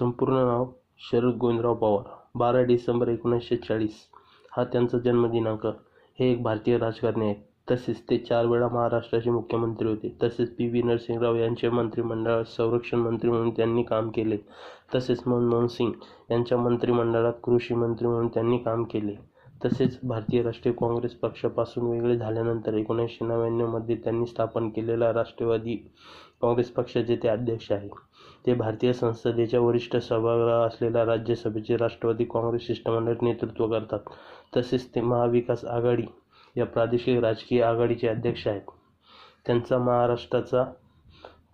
संपूर्ण नाव शरद गोविंदराव पवार. बारा डिसेंबर एकोणीसशे चाळीस. हा त्यांचा जन्मदिनांक. हे एक भारतीय राजकारणी आहेत. तसेच ते चार वेळा महाराष्ट्राचे मुख्यमंत्री होते. तसेच पी व्ही नरसिंहराव यांच्या मंत्रिमंडळात संरक्षण मंत्री म्हणून त्यांनी काम केले. तसेच मनमोहन सिंग यांच्या मंत्रिमंडळात कृषी मंत्री म्हणून त्यांनी काम केले. तसेच भारतीय राष्ट्रीय काँग्रेस पक्षापासून वेगळे झाल्यानंतर एकोणीसशे नव्याण्णवमध्ये त्यांनी स्थापन केलेला राष्ट्रवादी काँग्रेस पक्षाचे ते अध्यक्ष आहेत ते भारतीय संसदेच्या वरिष्ठ सभागृह असलेल्या राज्यसभेचे राष्ट्रवादी काँग्रेस शिष्टमंडळ नेतृत्व करतात. तसेच ते महाविकास आघाडी या प्रादेशिक राजकीय आघाडीचे अध्यक्ष आहेत. त्यांचा महाराष्ट्राचा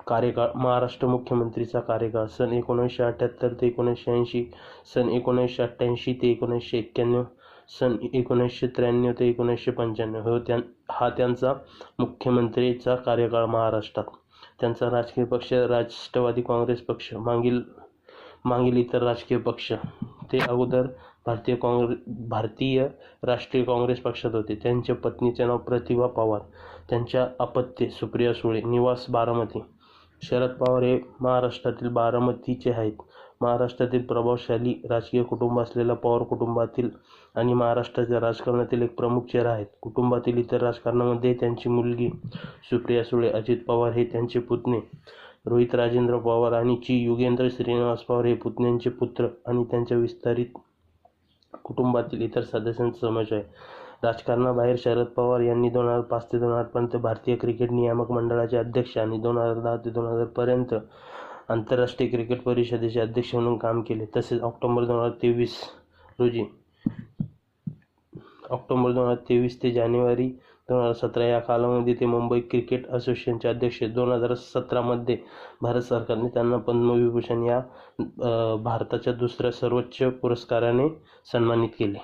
कार्यकाळ महाराष्ट्र मुख्यमंत्रीचा कार्यकाळ सन एकोणीसशे अठ्ठ्याहत्तर ते एकोणीसशे ऐंशी सन एकोणीसशे अठ्ठ्याऐंशी ते एकोणीसशे एक्क्याण्णव सन एकोणीसशे त्र्याण्णव ते एकोणीसशे पंच्याण्णव हो त्यां हा त्यांचा मुख्यमंत्रीचा कार्यकाळ महाराष्ट्रात. त्यांचा राजकीय पक्ष राष्ट्रवादी काँग्रेस पक्ष मागील मागील इतर राजकीय पक्ष. ते अगोदर भारतीय काँग्रेस भारतीय राष्ट्रीय काँग्रेस पक्षात होते. त्यांच्या पत्नीचे नाव प्रतिभा पवार त्यांच्या अपत्ये सुप्रिया सुळे निवास बारामती. शरद पवार हे महाराष्ट्रातील बारामतीचे आहेत. महाराष्ट्रातील प्रभावशाली राजकीय कुटुंब असलेल्या पवार कुटुंबातील आणि महाराष्ट्राच्या राजकारणातील एक प्रमुख चेहरा आहेत. कुटुंबातील इतर राजकारणामध्ये त्यांची मुलगी सुप्रिया सुळे अजित पवार हे त्यांचे पुतणे. रोहित राजेंद्र पवार आणि ची युगेंद्र श्रीनिवास पवार हे पुतण्यांचे पुत्र आणि त्यांच्या विस्तारित कुटुंबातील इतर सदस्यांचा समाज आहे. राजकारणाबाहेर शरद पवार यांनी दोन हजार पाच ते दोन हजारपर्यंत भारतीय क्रिकेट नियामक मंडळाचे अध्यक्ष आणि दोन हजार दहा ते दोन हजारपर्यंत आंतरराष्ट्रीय क्रिकेट परिषदेचे अध्यक्ष म्हणून काम केले. तसेच ऑक्टोबर दोन हजार तेवीस रोजी ऑक्टोबर दोन हजार तेवीस ते जानेवारी दोन हजार सतरा या कालावधीमध्ये ते मुंबई क्रिकेट असोसिएशनचे अध्यक्ष. दोन हजार सतरामध्ये भारत सरकारने त्यांना पद्मविभूषण या भारताच्या दुसऱ्या सर्वोच्च पुरस्काराने सन्मानित केले.